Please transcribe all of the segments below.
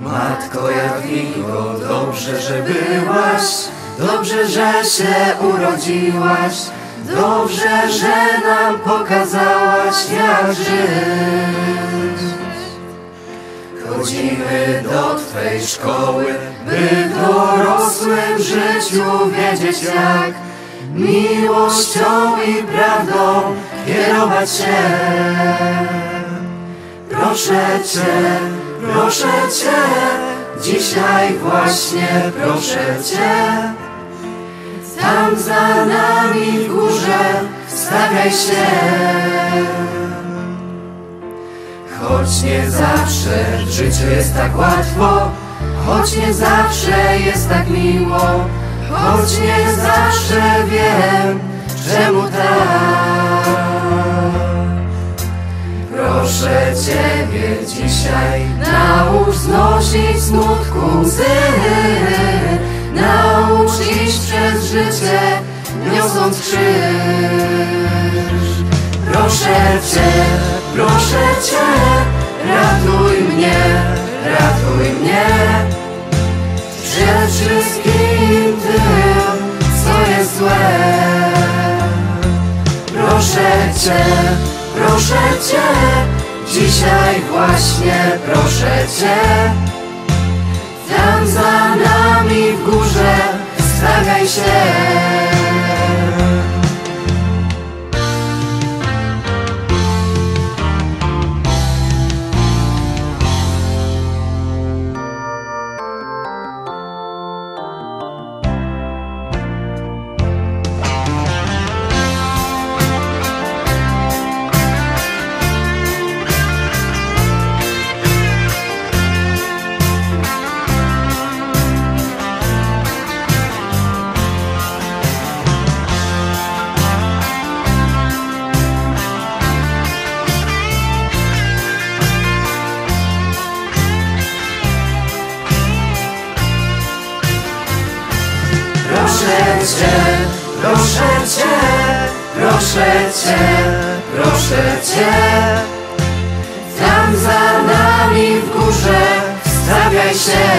Matko Jadwigo, dobrze, że byłaś, dobrze, że się urodziłaś, dobrze, że nam pokazałaś, jak żyć. Chodzimy do Twej szkoły, by w dorosłym życiu wiedzieć jak miłością i prawdą kierować się. Proszę Cię, proszę Cię, dzisiaj właśnie proszę Cię. Tam za nami w górze stawiaj się. Choć nie zawsze w życiu jest tak łatwo, choć nie zawsze jest tak miło, choć nie zawsze wiem, czemu tak. Ciebie dzisiaj, naucz znosić smutku łzy, naucz iść przez życie, niosąc krzyż. Proszę Cię, proszę Cię, ratuj mnie, ratuj mnie. Przed wszystkim tym, co jest złe. Proszę Cię, proszę Cię, dzisiaj właśnie proszę Cię Tam za nami w górze stawiaj się Cię, proszę Cię, proszę Cię, proszę Cię. Tam za nami w górze stawiaj się.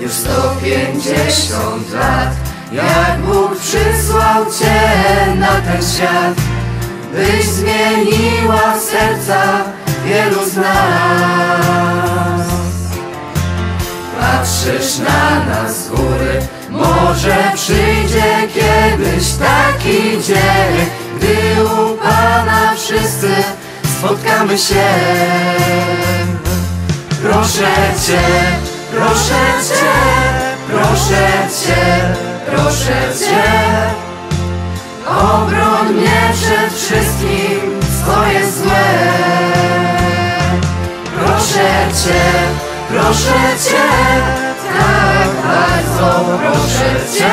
Już sto pięćdziesiąt lat Jak Bóg przysłał Cię na ten świat Byś zmieniła serca wielu z nas Patrzysz na nas z góry. Może przyjdzie kiedyś taki dzień Gdy u Pana wszyscy spotkamy się. Proszę Cię, proszę Cię, proszę Cię, proszę Cię. Obroń mnie przed wszystkim, co jest złe. Proszę Cię, proszę Cię, tak bardzo proszę Cię.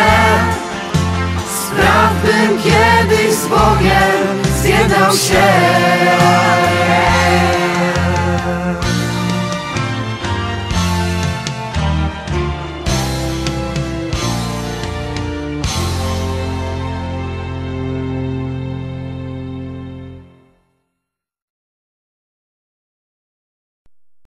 Spraw bym kiedyś z Bogiem zjednał się.